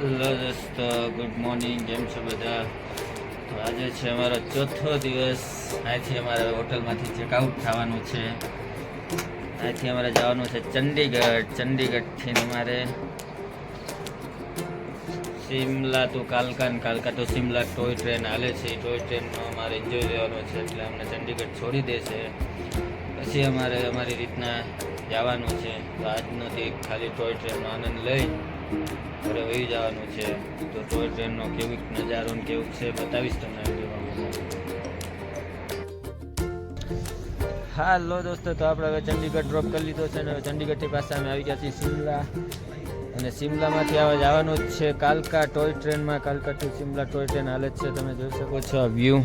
Hello દોસ્તો good morning, કેમ છો બધા? તો આજે છે અમારો ચોથો દિવસ. અહીંથી અમારે હોટલમાંથી ચેકઆઉટ થવાનું છે. અહીંથી અમારે જવાનું છે ચંડીગઢ. ચંડીગઢથી અમારે સિમલા તો કાલકા કાલકા તો સિમલા ટોય ટ્રેન હાલે છે. ટોય ટ્રેનનો અમારે એન્જોય લેવાનો છે એટલે અમને ચંડીગઢ છોડી દેશે પછી અમારે અમારી રીતના જવાનું છે. તો આજનો એક ખાલી ટોય ટ્રેનનો આનંદ લઈ ઘરે વહી જવાનું છે. તો ટોય ટ્રેનનો કેવું નજારો ને કેવું છે, બતાવીશ તમને હાલો દોસ્તો, તો આપણે હવે ચંડીગઢ ડ્રોપ કરી લીધો છે અને ચંડીગઢથી પાછા અમે આવી ગયા છીએ સિમલા અને સિમલામાંથી હવે જવાનું જ છે કાલકા ટોય ટ્રેનમાં. કાલકાથી શિમલા ટોય ટ્રેન હાલે જ છે, તમે જોઈ શકો છો આ વ્યૂ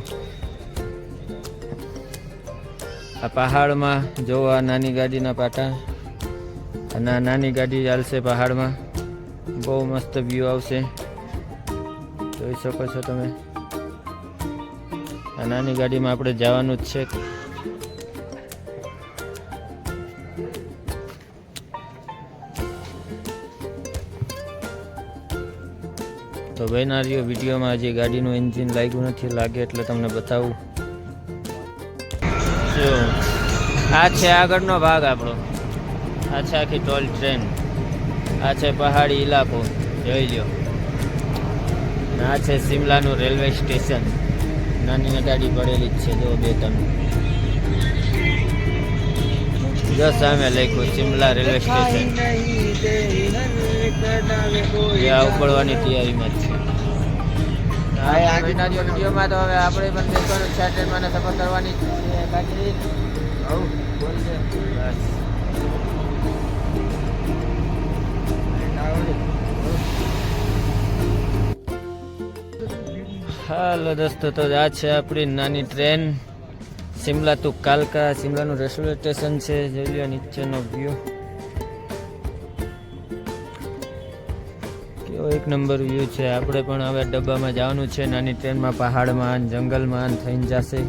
આ પહાડમાં જોવા નાની ગાડીના પાટા. અને નાની ગાડી ચાલશે પહાડમાં. બહુ મસ્ત વ્યૂ આવશે. જોઈ શકો છો તમે. આ નાની ગાડીમાં આપણે જવાનું જ છે. તો બનારીઓ વિડીયોમાં હજી ગાડીનું એન્જિન લાગ્યું નથી, લાગે એટલે તમને બતાવું. જો, આ છે આગળનો ભાગ આપણો. આ છે આખી ટોલ ટ્રેન આ છે પહાડી ઇલાકો જોઈ લ્યો. આ છે શિમલાનું રેલવે સ્ટેશન. નાની ગાડી પડેલી જ છે જો બે ત્રણ. જો સામે લખ્યું શિમલા રેલવે સ્ટેશન. આ ઉપડવાની તૈયારીમાં છે. વિડીયોમાં તો હવે આપણે પણ દેખવાનું છે ટ્રેનમાં સફર કરવાની છે. કાકી હઉ, બોલ દે. બસ. હાલો દોસ્તો, તો આ છે આપણી નાની ટ્રેન. શિમલા ટુ કાલકા શિમલાનું રેલવે સ્ટેશન છે. જોઈ લો નીચેનો વ્યૂ કેવો એક નંબર વ્યૂ છે. આપણે પણ હવે ડબ્બામાં જવાનું છે. નાની ટ્રેનમાં, પહાડમાં, જંગલમાં થઈને જશે.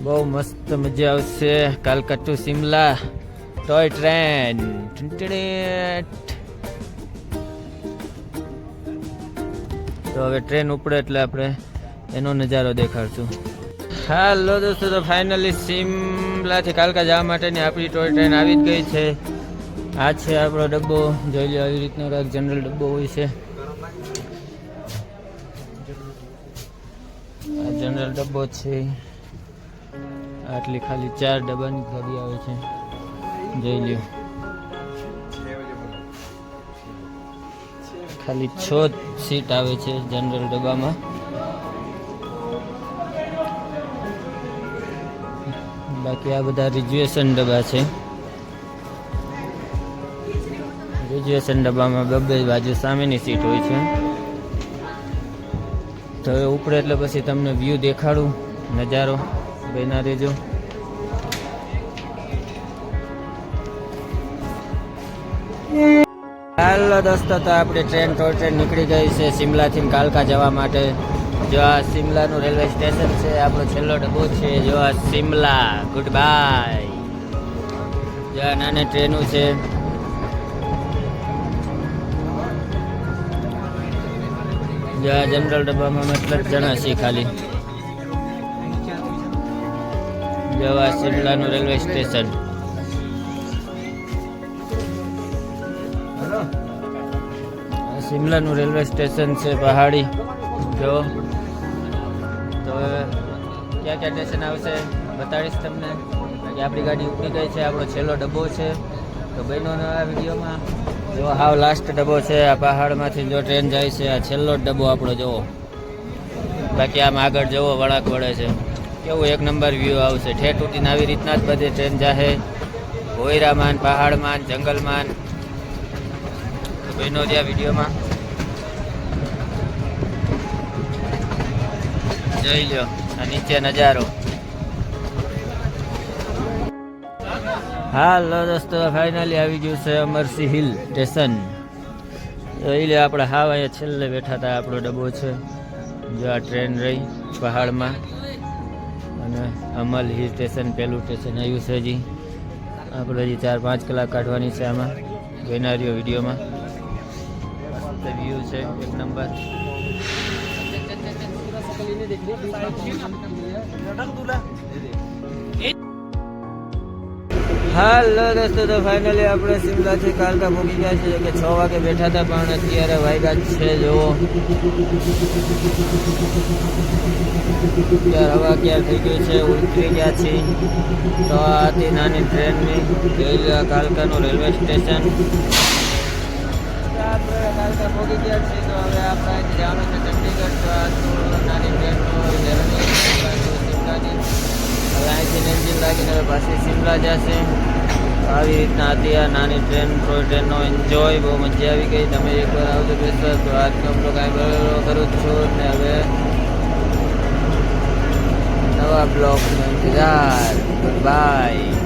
બહુ મસ્ત મજા આવશે. કાલકા ટુ શિમલા ટોય ટ્રેન. તો હવે ટ્રેન ઉપડે એટલે આપણે એનો નજારો દેખાડશું. હાલો દોસ્તો, તો ફાઇનલી સિમલાથી કાલકા જવા માટેની આપણી ટોય ટ્રેન આવી જ ગઈ છે. આ છે આપણો ડબ્બો, જોઈ લો આવી રીતનો એક જનરલ ડબ્બો હોય છે. જનરલ ડબ્બો છે. આટલી ખાલી ચાર ડબ્બાની ગાડી આવે છે. જોઈ લ્યો. ખાલી છ જ સીટ આવે છે જનરલ ડબ્બામાં. બાકી આ બધા રિઝર્વેશન ડબ્બા છે. રિઝર્વેશન ડબ્બામાં બબ્બે બાજુ સામેની સીટ હોય છે. તો હવે ઉપડે એટલે પછી તમને વ્યૂ દેખાડું, નજારો બેના રહેજો. હાલો દોસ્તો, તો આપણી ટ્રેન ટોય ટ્રેન નીકળી ગઈ છે શિમલાથી કાલકા જવા માટે. જો આ શિમલાનું રેલવે સ્ટેશન છે, આપણો છેલ્લો ડબ્બો છે. જો આ શિમલા ગુડ બાય જો આ નાની ટ્રેનો છે. જો આ જનરલ ડબ્બામાં મતલબ જણા છીએ ખાલી. જો આ શિમલાનું રેલવે સ્ટેશન. આ સિમલાનું રેલવે સ્ટેશન છે પહાડી. જો. તો ક્યાં ક્યાં સ્ટેશન આવશે બતાડીશ તમને. બાકી આપણી ગાડી ઉપડી ગઈ છે, આપણો છેલ્લો ડબ્બો છે. તો બહેનોને આ વિડીયોમાં. જો હાવ લાસ્ટ ડબ્બો છે, આ પહાડમાંથી જો ટ્રેન જાય છે, આ છેલ્લો ડબ્બો આપણો જોવો બાકી આમ આગળ જવો વળાંક વળે છે. કેવું એક નંબર વ્યૂ આવશે. ઠેઠ ઉઠીને આવી રીતના જ બધી ટ્રેન જાહે. ભોયરામાન પહાડમાં ને જંગલમાં ને. તો વિડીયોમાં. જોઈ લો આ નીચે નજારો. હાલો દોસ્તો ફાઇનલી આવી ગયું છે અમરસિંહ હિલ સ્ટેશન જોઈ લે આપણે હાવ અહીંયા છેલ્લે બેઠા હતા, આપણો ડબ્બો છે. જો આ ટ્રેન રહી પહાડમાં. અને અમલ હિલ સ્ટેશન પહેલું સ્ટેશન આવ્યું છે હજી. આપણે હજી ચાર પાંચ કલાક કાઢવાની છે આમાં. જોઈનારીઓ વિડીયોમાં. મસ્ત વ્યૂ છે એક નંબર હાલો દોસ્તો, તો ફાઇનલી આપણે શિમલાથી કાલકા પહોંચી ગયા છીએ. કે છ વાગે બેઠા હતા, પણ અત્યારે વાગ્યા છે, જુઓ. અત્યારે હવા ક્યાં થઈ ગયું છે? ઉતરી ગયા છે તો આ હતી નાની ટ્રેનની કાલકાનું રેલવે સ્ટેશન આપણે પહોંચી ગયા છીએ તો હવે આપણે અહીંથી જવાનું છે ચંડીગઢ તો આ નાની શિમલાની હવે અહીંથી એન્જિન લાગીને હવે પાછી શિમલા જશે આવી રીતના હતી આ નાની ટ્રેન ટોય ટ્રેનનો એન્જોય બહુ મજા આવી ગઈ તમે એકવાર આવજો બેસવા તો આજનો કાંઈ બરોબર કરું છું ને હવે નવા બ્લોગનો ઇંતજાર. બાય